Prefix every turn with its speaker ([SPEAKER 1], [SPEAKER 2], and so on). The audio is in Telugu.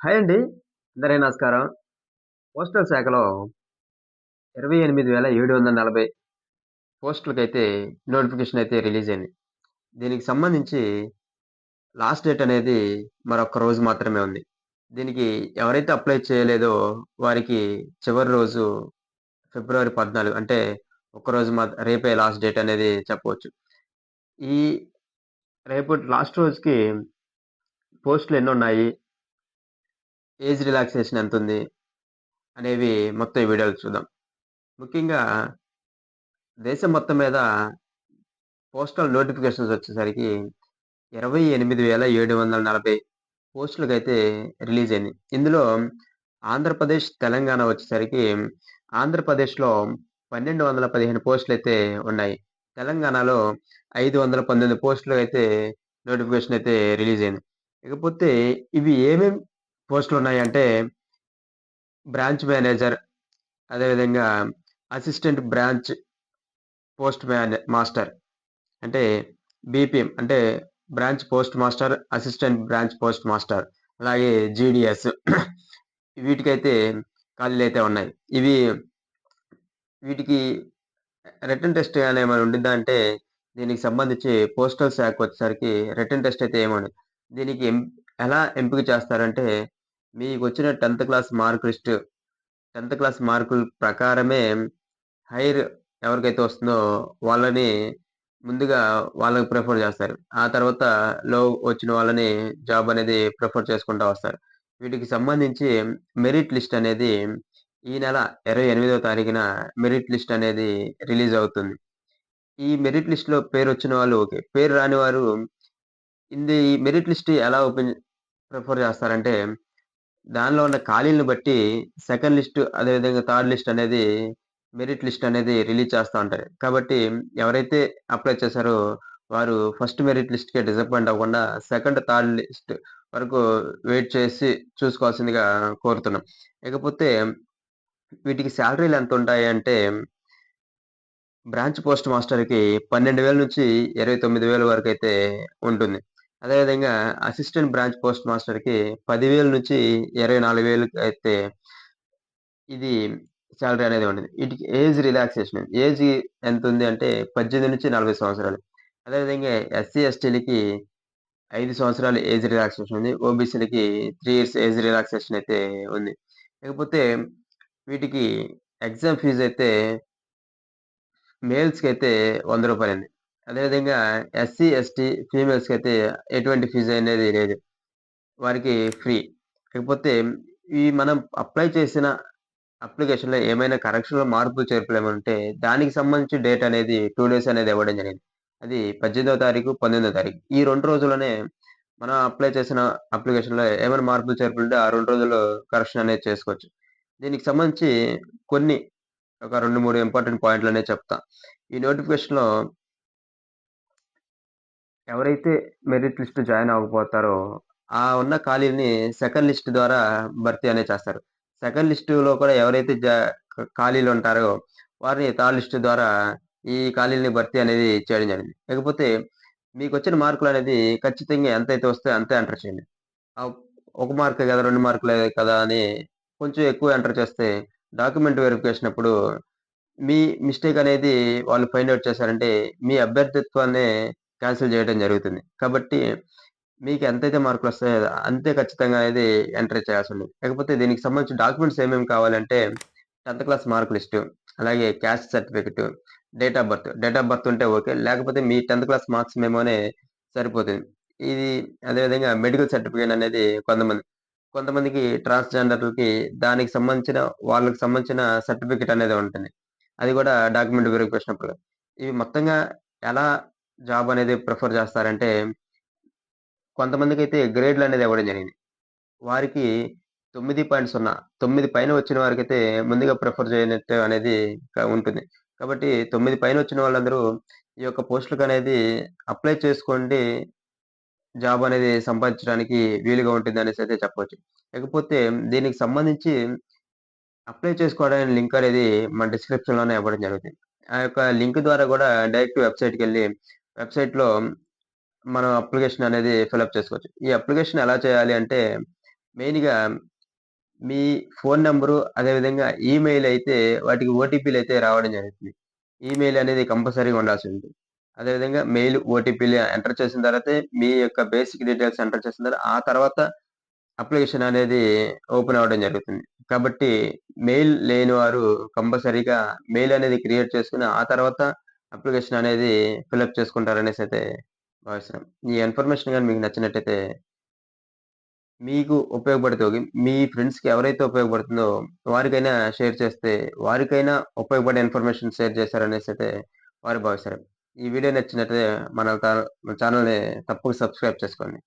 [SPEAKER 1] హాయ్ అండి. అందరే నమస్కారం. పోస్టల్ శాఖలో 28,740 పోస్టులకైతే నోటిఫికేషన్ అయితే రిలీజ్ అయింది. దీనికి సంబంధించి లాస్ట్ డేట్ అనేది మరొక రోజు మాత్రమే ఉంది. దీనికి ఎవరైతే అప్లై చేయలేదో వారికి చివరి రోజు ఫిబ్రవరి 14 అంటే ఒక్కరోజు మా రేపే లాస్ట్ డేట్ అనేది చెప్పవచ్చు. ఈ రేపు లాస్ట్ రోజుకి పోస్టులు ఎన్నున్నాయి? ఏజ్ రిలాక్సేషన్ ఎంత ఉంది అనేవి మొత్తం ఈ వీడియోలు చూద్దాం. ముఖ్యంగా దేశం మొత్తం మీద పోస్టల్ నోటిఫికేషన్స్ వచ్చేసరికి ఇరవై ఎనిమిది వేల ఏడు వందల నలభై పోస్టులకు అయితే రిలీజ్ అయింది. ఇందులో ఆంధ్రప్రదేశ్, తెలంగాణ వచ్చేసరికి ఆంధ్రప్రదేశ్‌లో పన్నెండు వందల పదిహేను పోస్టులు అయితే ఉన్నాయి. తెలంగాణలో 519 పోస్టులు అయితే నోటిఫికేషన్ అయితే రిలీజ్ అయింది. ఇకపోతే ఇవి ఏమేమి పోస్టులు ఉన్నాయంటే బ్రాంచ్ మేనేజర్, అదేవిధంగా అసిస్టెంట్ బ్రాంచ్ పోస్ట్ మేనే మాస్టర్ అంటే బీపీఎం అంటే branch post master, assistant branch post master అలాగే జీడిఎస్ వీటికైతే ఖాళీలు అయితే ఉన్నాయి. ఇవి వీటికి రిటర్న్ టెస్ట్ కానీ ఏమైనా ఉండిందా అంటే దీనికి సంబంధించి పోస్టల్ శాఖ వచ్చేసరికి రిటన్ టెస్ట్ అయితే ఏమి దీనికి ఎం ఎలా ఎంపిక చేస్తారంటే మీకు వచ్చిన టెన్త్ క్లాస్ మార్క్ లిస్ట్ 10థ్ క్లాస్ మార్కుల ప్రకారమే హైర్ ఎవరికైతే వస్తుందో వాళ్ళని ముందుగా వాళ్ళకి ప్రిఫర్ చేస్తారు. ఆ తర్వాత లో వచ్చిన వాళ్ళని జాబ్ అనేది ప్రిఫర్ చేసుకుంటూ వస్తారు. వీటికి సంబంధించి మెరిట్ లిస్ట్ అనేది ఈ నెల 28వ తారీఖున మెరిట్ లిస్ట్ అనేది రిలీజ్ అవుతుంది. ఈ మెరిట్ లిస్ట్‌లో పేరొచ్చిన వాళ్ళు ఓకే. పేరు రాని వారు ఇది మెరిట్ లిస్ట్ ఎలా ఓపెన్ ప్రిఫర్ చేస్తారంటే దానిలో ఉన్న ఖాళీలను బట్టి సెకండ్ లిస్ట్ అదేవిధంగా థర్డ్ లిస్ట్ అనేది మెరిట్ లిస్ట్ అనేది రిలీజ్ చేస్తూ ఉంటారు. కాబట్టి ఎవరైతే అప్లై చేశారో వారు ఫస్ట్ మెరిట్ లిస్ట్‌కే డిసప్పాయింట్ అవ్వకుండా సెకండ్, థర్డ్ లిస్ట్ వరకు వెయిట్ చేసి చూసుకోవాల్సిందిగా కోరుతున్నాం. ఇకపోతే వీటికి శాలరీలు ఎంత ఉంటాయి అంటే బ్రాంచ్ పోస్ట్ మాస్టర్‌కి 12,000 నుంచి ఇరవై తొమ్మిది వేల వరకు అయితే ఉంటుంది. అదేవిధంగా అసిస్టెంట్ బ్రాంచ్ పోస్ట్ మాస్టర్‌కి పదివేల నుంచి 24,000 అయితే ఇది సాలరీ అనేది ఉంటుంది. వీటికి ఏజ్ రిలాక్సేషన్ ఏజ్ ఎంతుంది అంటే 18-40 సంవత్సరాలు. అదేవిధంగా ఎస్సీ, ఎస్టీలకి ఐదు సంవత్సరాలు ఏజ్ రిలాక్సేషన్ ఉంది. ఓబీసీలకి త్రీ ఇయర్స్ ఏజ్ రిలాక్సేషన్ అయితే ఉంది. లేకపోతే వీటికి ఎగ్జామ్ ఫీజ్ అయితే మేల్స్కి అయితే వంద రూపాయలు అండి. అదేవిధంగా ఎస్సీ, ఎస్టీ అయితే ఎటువంటి ఫీజు అనేది లేదు. వారికి ఫ్రీ. కాకపోతే ఈ మనం అప్లై చేసిన అప్లికేషన్‌లో ఏమైనా కరెక్షన్‌లో మార్పులు, చేర్పలేమంటే దానికి సంబంధించి డేట్ అనేది టూ డేస్ అనేది ఇవ్వడం జరిగింది. అది 18వ తారీఖు, 19వ తారీఖు. ఈ రెండు రోజుల్లోనే మనం అప్లై చేసిన అప్లికేషన్‌లో ఏమైనా మార్పులు, చేర్పులుంటే ఆ రెండు రోజుల్లో కరెక్షన్ అనేది చేసుకోవచ్చు. దీనికి సంబంధించి కొన్ని ఒక 2, 3 ఇంపార్టెంట్ పాయింట్లు అనేది చెప్తా. ఈ నోటిఫికేషన్‌లో ఎవరైతే మెరిట్ లిస్ట్ జాయిన్ అవ్వకపోతారో ఆ ఉన్న ఖాళీలని సెకండ్ లిస్ట్ ద్వారా భర్తీ అనేది చేస్తారు. సెకండ్ లిస్టులో కూడా ఎవరైతే జా ఖాళీలు ఉంటారో వారిని థర్డ్ లిస్ట్ ద్వారా ఈ ఖాళీలని భర్తీ అనేది చేయడం జరిగింది. లేకపోతే మీకు వచ్చిన మార్కులు అనేది ఖచ్చితంగా ఎంతైతే వస్తే అంతే ఎంటర్ చేయండి. ఒక మార్కే కదా! రెండు మార్కులే కదా! అని కొంచెం ఎక్కువ ఎంటర్ చేస్తే డాక్యుమెంట్ వెరిఫికేషన్ అప్పుడు మీ మిస్టేక్ అనేది వాళ్ళు ఫైండ్ అవుట్ చేశారంటే మీ అభ్యర్థిత్వాన్ని క్యాన్సిల్ చేయడం జరుగుతుంది. కాబట్టి మీకు ఎంతైతే మార్కులొస్తాయో అంతే ఖచ్చితంగా అనేది ఎంటర్ చేయాల్సుంది. కాకపోతే దీనికి సంబంధించిన డాక్యుమెంట్స్ ఏమేమి కావాలంటే 10థ్ క్లాస్ మార్క్ లిస్టు, అలాగే caste certificate, date of birth. Date of birth ఉంటే ఓకే. లేకపోతే మీ 10థ్ క్లాస్ మార్క్స్ మేమోనే సరిపోతుంది. ఇది అదేవిధంగా మెడికల్ సర్టిఫికేట్ అనేది కొంతమంది కొంతమందికి ట్రాన్స్‌జెండర్‌లకి దానికి సంబంధించిన వాళ్ళకి సంబంధించిన సర్టిఫికేట్ అనేది ఉంటుంది. అది కూడా డాక్యుమెంట్ వెరిఫికేషన్ అప్పుడు. ఇవి మొత్తంగా ఎలా జాబ్ అనేది ప్రిఫర్ చేస్తారంటే కొంతమందికి అయితే గ్రేడ్లు అనేది ఇవ్వడం జరిగింది. వారికి 9.0 9 పైన వచ్చిన వారికి అయితే ముందుగా ప్రిఫర్ చేయనట్టు అనేది ఉంటుంది. కాబట్టి తొమ్మిది పైన వచ్చిన వాళ్ళందరూ ఈ యొక్క పోస్టులకు అనేది అప్లై చేసుకోండి. జాబ్ అనేది సంపాదించడానికి వీలుగా ఉంటుంది అనేసి అయితే చెప్పవచ్చు లేకపోతే దీనికి సంబంధించి అప్లై చేసుకోవడానికి లింక్ అనేది మన డిస్క్రిప్షన్‌లోనే ఇవ్వడం జరుగుతుంది. ఆ యొక్క లింక్ ద్వారా కూడా డైరెక్ట్ వెబ్‌సైట్‌కెళ్ళి వెబ్‌సైట్‌లో మనం అప్లికేషన్ అనేది ఫిలప్ చేసుకోవచ్చు. ఈ అప్లికేషన్ ఎలా చేయాలి అంటే మెయిన్‌గా మీ ఫోన్ నెంబరు అదేవిధంగా ఈమెయిల్ అయితే వాటికి ఓటీపీలయితే రావడం జరుగుతుంది. ఈమెయిల్ అనేది కంపల్సరీగా ఉండాల్సింది. అదేవిధంగా మెయిల్, ఓటీపీలు ఎంటర్ చేసిన తర్వాత మీ యొక్క బేసిక్ డీటెయిల్స్ ఎంటర్ చేసిన తర్వాత ఆ తర్వాత అప్లికేషన్ అనేది ఓపెన్ అవ్వడం జరుగుతుంది. కాబట్టి మెయిల్ లేని వారు కంపల్సరీగా మెయిల్ అనేది క్రియేట్ చేసుకుని ఆ తర్వాత అప్లికేషన్ అనేది ఫిలప్ చేసుకుంటారనేసైతే భావిస్తున్నాం. ఈ ఇన్ఫర్మేషన్ కానీ మీకు నచ్చినట్టయితే మీకు ఉపయోగపడితే మీ ఫ్రెండ్స్‌కి ఎవరైతే ఉపయోగపడుతుందో వారికైనా షేర్ చేస్తే, వారికైనా ఉపయోగపడే ఇన్ఫర్మేషన్ షేర్ చేశారనేసి అయితే వారు భావిస్తారు. ఈ వీడియో నచ్చినట్టయితే మన ఛానల్ని తప్పక సబ్స్క్రైబ్ చేసుకోండి.